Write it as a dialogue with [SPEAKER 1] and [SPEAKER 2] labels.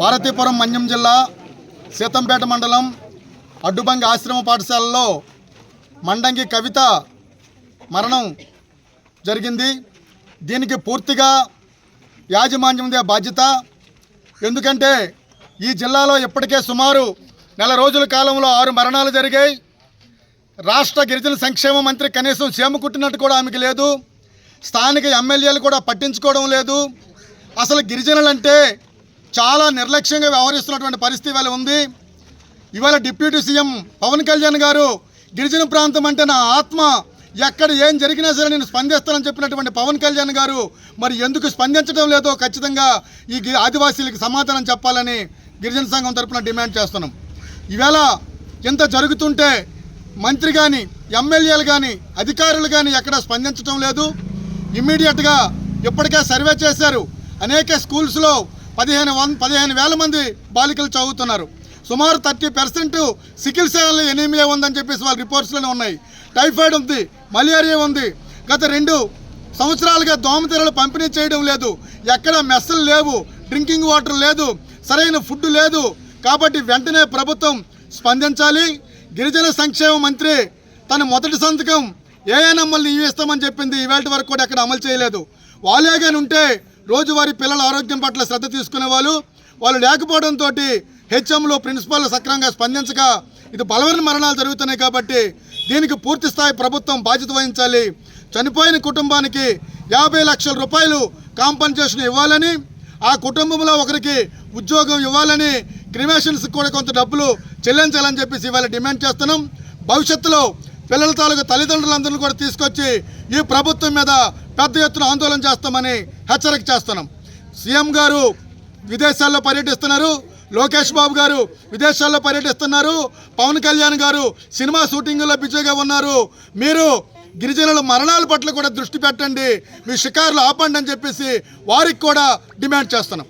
[SPEAKER 1] పార్వతీపురం మన్యం జిల్లా సీతంపేట మండలం అడ్డుబంగి ఆశ్రమ పాఠశాలలో మండంగి కవిత మరణం జరిగింది. దీనికి పూర్తిగా యాజమాన్యందే బాధ్యత. ఎందుకంటే ఈ జిల్లాలో ఇప్పటికే సుమారు నెల రోజుల కాలంలో ఆరు మరణాలు జరిగాయి. రాష్ట్ర గిరిజన సంక్షేమ మంత్రి కనీసం సేమ కుట్టినట్టు కూడా ఆమెకి లేదు. స్థానిక ఎమ్మెల్యేలు కూడా పట్టించుకోవడం లేదు. అసలు గిరిజనులంటే చాలా నిర్లక్ష్యంగా వ్యవహరిస్తున్నటువంటి పరిస్థితి ఇవాళ ఉంది. ఇవాళ డిప్యూటీ సీఎం పవన్ కళ్యాణ్ గారు గిరిజన ప్రాంతం అంటే నా ఆత్మ. ఎక్కడ ఏం జరిగినా సరే నేను స్పందిస్తానని చెప్పినటువంటి పవన్ కళ్యాణ్ గారు మరి ఎందుకు స్పందించడం లేదో ఖచ్చితంగా ఈ గి- ఆదివాసీలకు సమాధానం చెప్పాలని గిరిజన సంఘం తరపున డిమాండ్ చేస్తున్నాం. ఈవేళ ఇంత జరుగుతుంటే మంత్రి కానీ ఎమ్మెల్యేలు కానీ అధికారులు కానీ ఎక్కడ స్పందించడం లేదు. ఇమ్మీడియట్గా ఇప్పటికే సర్వే చేశారు. అనేక స్కూల్స్లో పదిహేను వన్ పదిహేను వేల మంది బాలికలు చదువుతున్నారు. సుమారు thirty percent sickle cell anaemia ఉందని చెప్పేసి వాళ్ళ రిపోర్ట్స్లోనే ఉన్నాయి. టైఫాయిడ్ ఉంది మలేరియా ఉంది. గత రెండు సంవత్సరాలుగా దోమతెరలు పంపిణీ చేయడం లేదు. ఎక్కడ మెస్సులు లేవు డ్రింకింగ్ వాటర్ లేదు సరైన ఫుడ్ లేదు. కాబట్టి వెంటనే ప్రభుత్వం స్పందించాలి. గిరిజన సంక్షేమ మంత్రి తన మొదటి సంతకం ఏఎన్ఎంఎల్ని ఇస్తామని చెప్పింది. ఇవాళ వరకు కూడా ఎక్కడ అమలు చేయలేదు. వాళ్ళే కానీ ఉంటే రోజువారీ పిల్లల ఆరోగ్యం పట్ల శ్రద్ధ తీసుకునే వాళ్ళు వాళ్ళు లేకపోవడంతో హెచ్ఎంలో ప్రిన్సిపాల్ సక్రమంగా స్పందించక ఇది బలవరిన మరణాలు జరుగుతున్నాయి కాబట్టి దీనికి పూర్తి స్థాయి ప్రభుత్వం బాధ్యత వహించాలి. చనిపోయిన కుటుంబానికి యాభై లక్షల రూపాయలు కాంపన్సేషన్ ఇవ్వాలని ఆ కుటుంబంలో ఒకరికి ఉద్యోగం ఇవ్వాలని క్రిమేషన్స్ కూడా కొంత డబ్బులు చెల్లించాలని చెప్పేసి ఇవాళ డిమాండ్ చేస్తున్నాం. భవిష్యత్తులో పిల్లల తాలూకు తల్లిదండ్రులందరినీ కూడా తీసుకొచ్చి ఈ ప్రభుత్వం మీద పెద్ద ఎత్తున ఆందోళన చేస్తామని హెచ్చరిక చేస్తున్నాం. సీఎం గారు విదేశాల్లో పర్యటిస్తున్నారు. లోకేష్ బాబు గారు విదేశాల్లో పర్యటిస్తున్నారు. పవన్ కళ్యాణ్ గారు సినిమా షూటింగ్లో బిజీగా ఉన్నారు. మీరు గిరిజనుల మరణాల పట్ల కూడా దృష్టి పెట్టండి. మీ షికారులు ఆపండి అని చెప్పేసి వారికి కూడా డిమాండ్ చేస్తున్నాం.